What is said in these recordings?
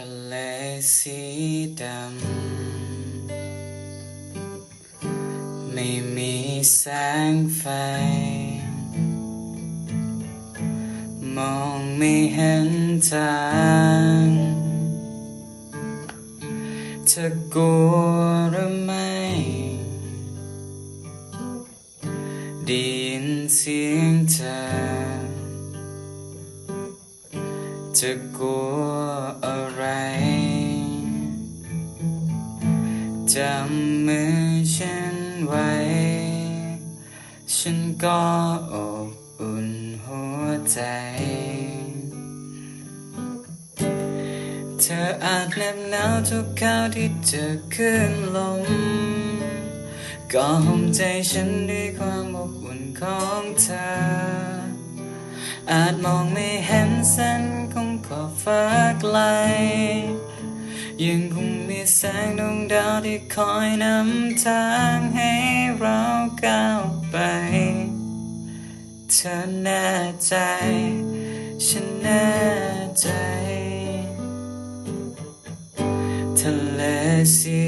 ทะเลสีดำ ไม่มีแสงไฟ มองไม่เห็นทางเธอกลัวหรือไม่ ได้ยินเสียงเธอจะกลัว จำมือฉันไว้ ฉันก็อบอุ่นหัวใจ เธออาจเหน็บหนาวทุกคราวที่เจอขึ้นลม ก็ห่มใจฉันด้วยความอบอุ่นของเธอ อาจมองไม่เห็นเส้นของขอบฟ้าไกล ยังคงมีแสงดวงดาวที่คอยนำทางให้เราก้าวไป เธอแน่ใจ ฉันแน่ใจทะเลสี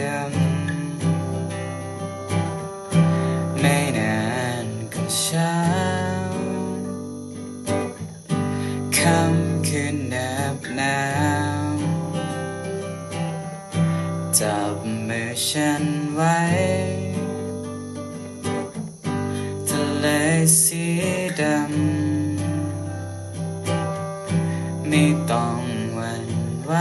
ดำไม่นานก็เช้าค่ำคืน จับมือฉันไว้ทะเลสีดำไม่ต้องหวั่นไหว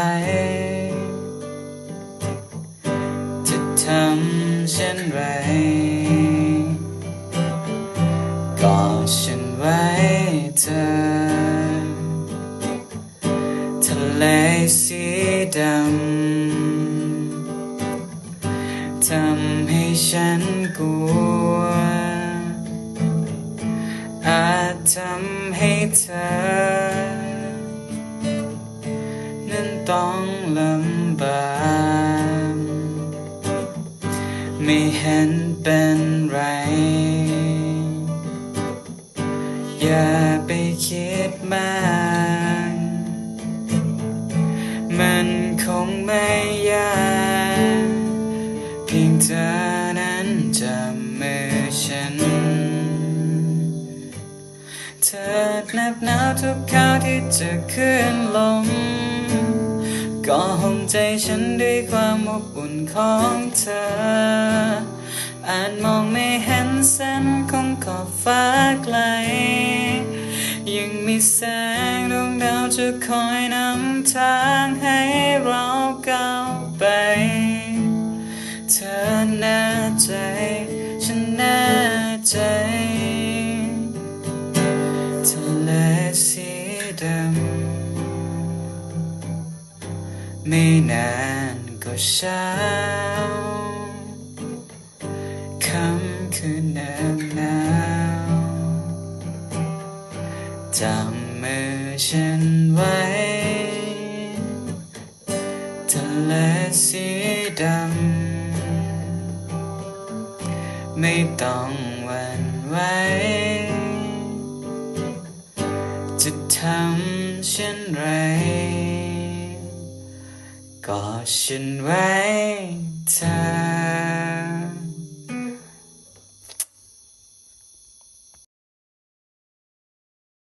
จะทำเช่นไรกอดฉันไว้เธอทะเลสีดำ ทำให้ฉันกลัว อาจทำให้เธอ นั้นต้องลำบากไม่เห็นเป็นไร อย่าไปคิดมาก มันคงไม่ เธอนั้นจับมือฉัน เธอแนบหนาวทุกคราวที่จะขึ้นลมก็ห่มใจฉันด้วยความอบอุ่นของเธอ อาจมองไม่เห็นเส้นของขอบฟ้าไกล ยังมีแสงดวงดาวจะคอยนำทางให้เราก้าวไป อแน่ใจ ฉันแน่ใจทะเลสีดำไม่นานก็เช้าคำคืนแนบหนาวจับมือฉันไว้ทะเลสี ไม่ต้องหวั่นไหวจะทำเช่นไรก็ฉันไว้เธอ